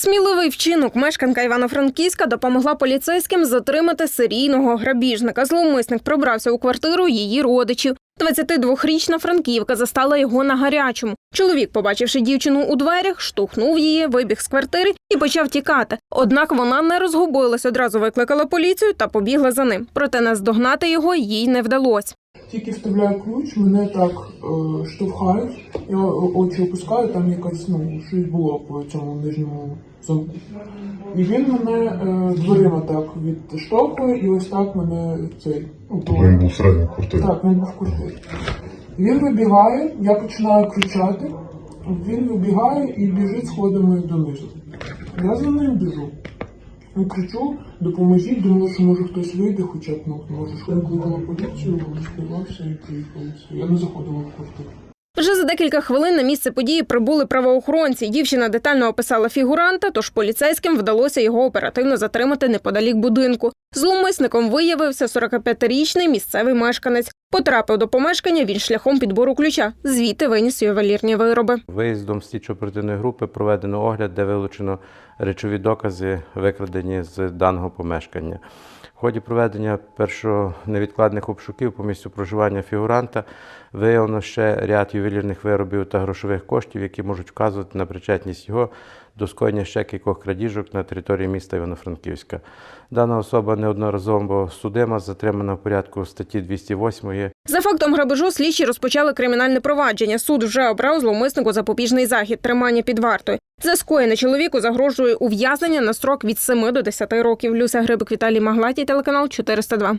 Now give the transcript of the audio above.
Сміливий вчинок мешканка Івано-Франківська допомогла поліцейським затримати серійного грабіжника. Зловмисник пробрався у квартиру її родичів. 22-річна франківка застала його на гарячому. Чоловік, побачивши дівчину у дверях, штовхнув її, вибіг з квартири і почав тікати. Однак вона не розгубилась, одразу викликала поліцію та побігла за ним. Проте наздогнати його їй не вдалося. Тільки вставляю ключ, мене так е, штовхають, я очі опускаю, там якась ну, щось було по цьому нижньому замку. І він мене е, дверима так відштовхує, і ось так мене цей. Ну, Він був всередині квартири. так, він був в квартирі. Він вибігає, я починаю кричати, він вибігає і біжить сходами донизу. Я за ним біжу. І кричу, допоможіть, думаю, що може хтось вийде, хоча б ну, може що викликала поліцію, співався і приїхали. Я не заходила в квартиру. Вже за декілька хвилин на місце події прибули правоохоронці. Дівчина детально описала фігуранта, тож поліцейським вдалося його оперативно затримати неподалік будинку. Зловмисником виявився 45-річний місцевий мешканець. Потрапив до помешкання він шляхом підбору ключа. Звідти виніс ювелірні вироби. Виїздом слідчо-оперативної групи проведено огляд, де вилучено речові докази, викрадені з даного помешкання. В ході проведення першого невідкладних обшуків по місцю проживання фігуранта виявлено ще ряд ювелірних виробів та грошових коштів, які можуть вказувати на причетність його до скоєння ще кількох крадіжок на території міста Івано-Франківська. Дана особа неодноразово судима, затримана в порядку статті 208 За фактом грабежу слідчі розпочали кримінальне провадження. Суд вже обрав зловмиснику запобіжний захід тримання під вартою. За скоєне чоловіку загрожує ув'язнення на строк від 7 до 10 років. Люся Грибик Віталій Маглаті, телеканал 402.